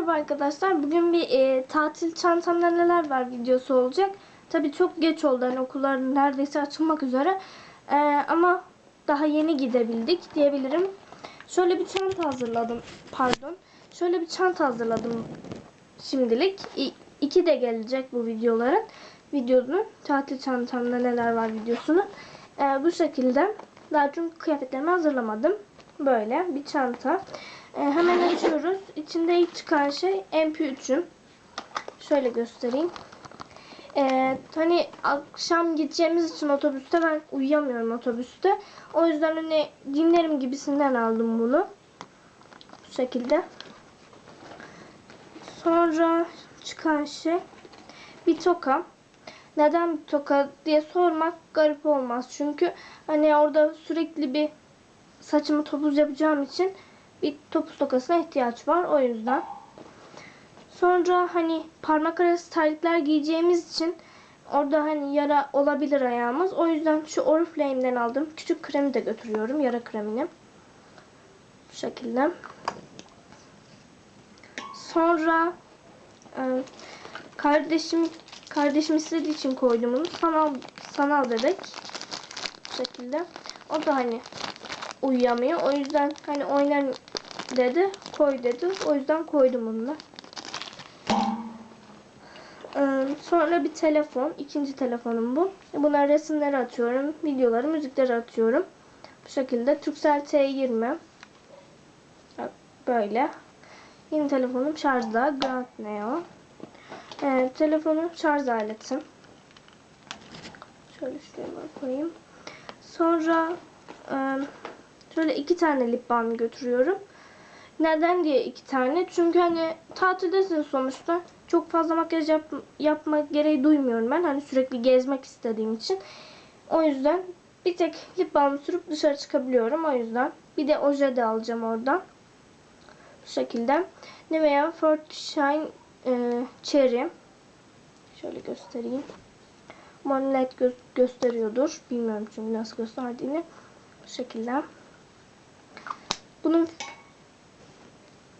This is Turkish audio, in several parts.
Merhaba arkadaşlar. Bugün bir e, tatil çantamda neler var videosu olacak. Tabii çok geç oldu. Hani okullar neredeyse açılmak üzere. E, ama daha yeni gidebildik diyebilirim. Şöyle bir çanta hazırladım. Pardon. Şöyle bir çanta hazırladım şimdilik. İ, iki de gelecek bu videoların. Videonun tatil çantamda neler var videosunu. E, bu şekilde. Daha çünkü kıyafetlerimi hazırlamadım. Böyle bir çanta. E, hemen açıyoruz. İçinde ilk çıkan şey MP3'üm. Şöyle göstereyim. E, hani akşam gideceğimiz için otobüste ben uyuyamıyorum otobüste. O yüzden hani dinlerim gibisinden aldım bunu. Bu şekilde. Sonra çıkan şey bir toka. Neden bir toka diye sormak garip olmaz. Çünkü hani orada sürekli bir saçımı topuz yapacağım için bir topuz tokasına ihtiyaç var. O yüzden. Sonra hani parmak arası terlikler giyeceğimiz için orada hani yara olabilir ayağımız. O yüzden şu Oriflame'den aldım. Küçük kremi de götürüyorum. Yara kremini. Bu şekilde. Sonra e, kardeşim kardeşim istediği için koydum bunu. Sanal sanal bebek. Bu şekilde. O da hani uyuyamıyor. O yüzden hani oynar dedi. Koy dedi. O yüzden koydum onu da. Ee, sonra bir telefon. ikinci telefonum bu. Buna resimleri atıyorum. Videoları, müzikleri atıyorum. Bu şekilde. Turkcell T20. Böyle. Yeni telefonum şarjda. Grand Neo. Ee, telefonum şarj aletim. Şöyle şuraya koyayım. Sonra e, şöyle iki tane lip balm götürüyorum. Neden diye iki tane? Çünkü hani tatildesin sonuçta. Çok fazla makyaj yap, yapma gereği duymuyorum ben. Hani sürekli gezmek istediğim için. O yüzden bir tek lip balm sürüp dışarı çıkabiliyorum. O yüzden. Bir de oje de alacağım oradan. Bu şekilde. Nivea Forte Shine e, Cherry. Şöyle göstereyim. Umarım net gö gösteriyordur. Bilmiyorum çünkü nasıl gösterdiğini. Bu şekilde. Bunun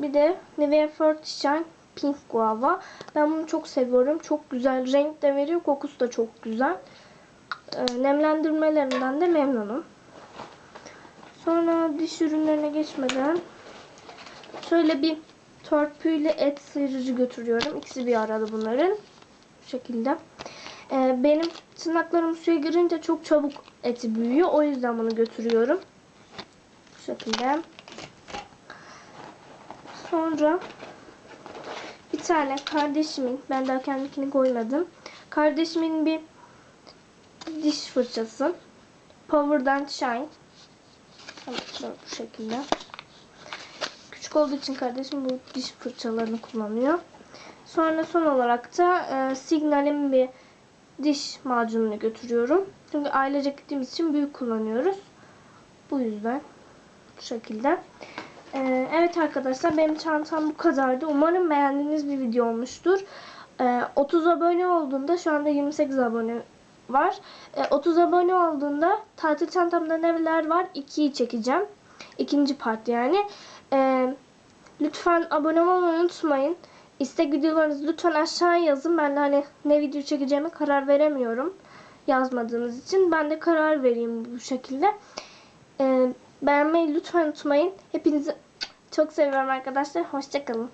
bir de Nivea Shine Pink Guava. Ben bunu çok seviyorum. Çok güzel. Renk de veriyor. Kokusu da çok güzel. Ee, nemlendirmelerinden de memnunum. Sonra diş ürünlerine geçmeden şöyle bir törpüyle et sıyırıcı götürüyorum. İkisi bir arada bunların. Bu şekilde. Ee, benim tırnaklarım suya girince çok çabuk eti büyüyor. O yüzden bunu götürüyorum. Bu şekilde. Sonra bir tane kardeşimin, ben daha kendikini koymadım. Kardeşimin bir diş fırçası. Power'dan Shine. Bu şekilde. Küçük olduğu için kardeşim bu diş fırçalarını kullanıyor. Sonra son olarak da e, Signal'in bir diş macununu götürüyorum. Çünkü ailecek gittiğimiz için büyük kullanıyoruz. Bu yüzden bu şekilde. Ee, evet arkadaşlar benim çantam bu kadardı. Umarım beğendiğiniz bir video olmuştur. Ee, 30 abone olduğunda şu anda 28 abone var. Ee, 30 abone olduğunda tatil çantamda neler var 2'yi çekeceğim. İkinci part yani. Ee, lütfen abone olmayı unutmayın. İstek videolarınızı lütfen aşağıya yazın. Ben de hani ne video çekeceğime karar veremiyorum. Yazmadığınız için. Ben de karar vereyim bu şekilde. Ee, beğenmeyi lütfen unutmayın. Hepinizi çok seviyorum arkadaşlar. Hoşçakalın.